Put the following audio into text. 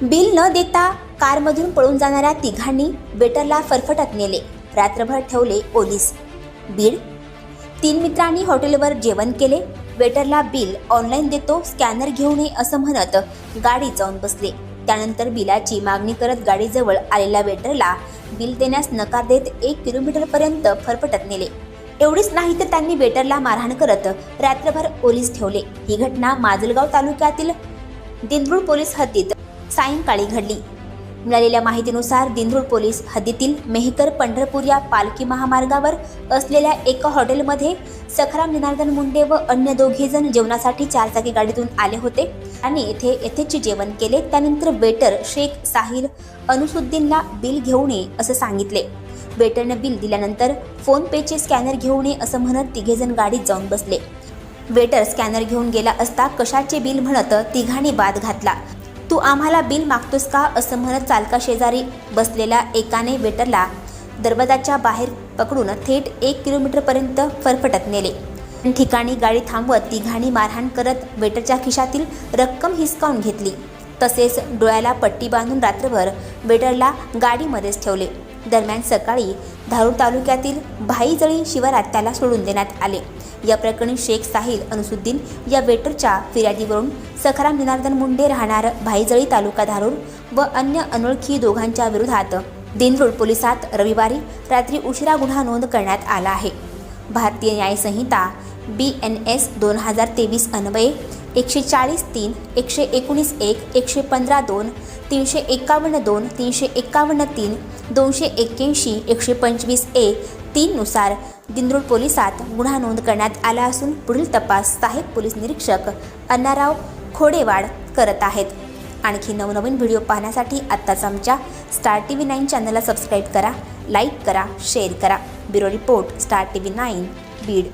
Bill न देता कारमधून पळून जाणाऱ्या तिघांनी वेटरला फरफटत नेले. रात्रभर ठेवले पोलीस. बीड. तीन मित्रांनी हॉटेलवर जेवण केले. वेटरला बिल ऑनलाईन देतो स्कॅनर घेऊन ये असं म्हणत गाडी जाऊन बसले. त्यानंतर बिलाची मागणी करत गाडीजवळ आलेल्या वेटरला बिल देण्यास नकार देत एक किलोमीटरपर्यंत फरफटत नेले. एवढीच नाही तर त्यांनी वेटरला मारहाण करत रात्रभर पोलीस ठेवले. ही घटना माजलगाव तालुक्यातील दिंदूळ पोलीस हद्दीत सायंकाळी घडली. मिळालेल्या माहितीनुसार दिंदरूळ पोलीस हद्दीतील मेहकर पंढरपूर या पालखी महामार्गावर असलेल्या एका हॉटेलमध्ये सखराम जनार्दन मुंडे व अन्य दोघे जण जेवणासाठी चारचाकी गाडीतून आले होते आणि येथे येथेचे जेवण केले. त्यानंतर वेटर शेख साहिल अनुसुद्दीनला बिल घेऊन ये असं सांगितले. वेटरनं बिल दिल्यानंतर फोन पेचे स्कॅनर घेऊन ये असं म्हणत तिघेजण गाडीत जाऊन बसले. वेटर स्कॅनर घेऊन गेला असता कशाचे बिल म्हणत तिघांनी बाद घातला. तू आम्हाला बिल मागतोस का असं म्हणत चालका शेजारी बसलेल्या एकाने वेटरला दरवाजाच्या बाहेर पकडून थेट एक किलोमीटरपर्यंत फरफटत नेले. ठिकाणी गाडी थांबवत तिघांनी मारहाण करत वेटरच्या खिशातील रक्कम हिसकावून घेतली. तसेच डोळ्याला पट्टी बांधून रात्रभर वेटरला गाडीमध्येच ठेवले. दरम्यान सकाळी धारूर तालुक्यातील भाईजळी शिवारात त्याला सोडून देण्यात आले. या प्रकरणी शेख साहिल अनुसुद्दीन या वेटरच्या फिर्यादीवरून सखाराम जनार्दन मुंडे राहणार भाईजळी तालुका धारूर व अन्य अनोळखी दोघांच्या विरोधात दिनरोड पोलिसात रविवारी रात्री उशिरा गुन्हा नोंद करण्यात आला आहे. भारतीय न्यायसंहिता बी एन एस दोन हजार तेवीस अन्वये एकशे चाळीस तीन एकशे एकोणीस एक एकशे पंधरा दोन तीनशे एकावन्न दोन तीनशे एकावन्न तीन दोनशे एक्क्याऐंशी एकशे पंचवीस ए तीननुसार दिंद्रोड पोलिसात गुन्हा नोंद करण्यात आला असून पुढील तपास सहाय्यक पोलीस निरीक्षक अण्णाराव खोडेवाड करत आहेत. आणखी नवनवीन व्हिडिओ पाहण्यासाठी आत्ताच आमच्या स्टार टी व्ही नाईन चॅनलला सबस्क्राईब करा लाईक करा शेअर करा. Bureau report Star T V nine Beed.